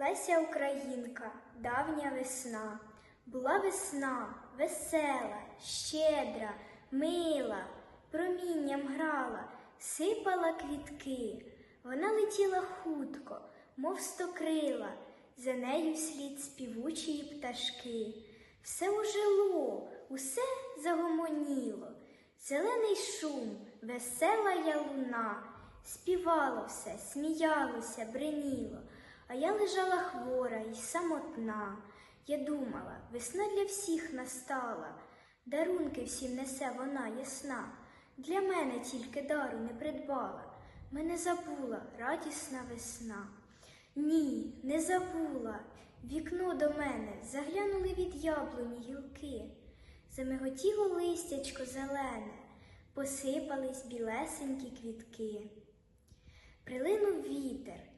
Леся Українка, давня весна. Була весна, весела, щедра, мила, промінням грала, сипала квітки. Вона летіла хутко, мов стокрила, за нею слід співучої пташки. Все ожило, усе загомоніло. Зелений шум, весела я луна, співало все, сміялося, бреніло, а я лежала хвора й самотна. Я думала, весна для всіх настала, дарунки всім несе вона ясна. Для мене тільки дару не придбала, мене забула радісна весна. Ні, не забула. Вікно до мене заглянули від яблуні гілки. Замиготіло листячко зелене, посипались білесенькі квітки. Прилинув вітер, і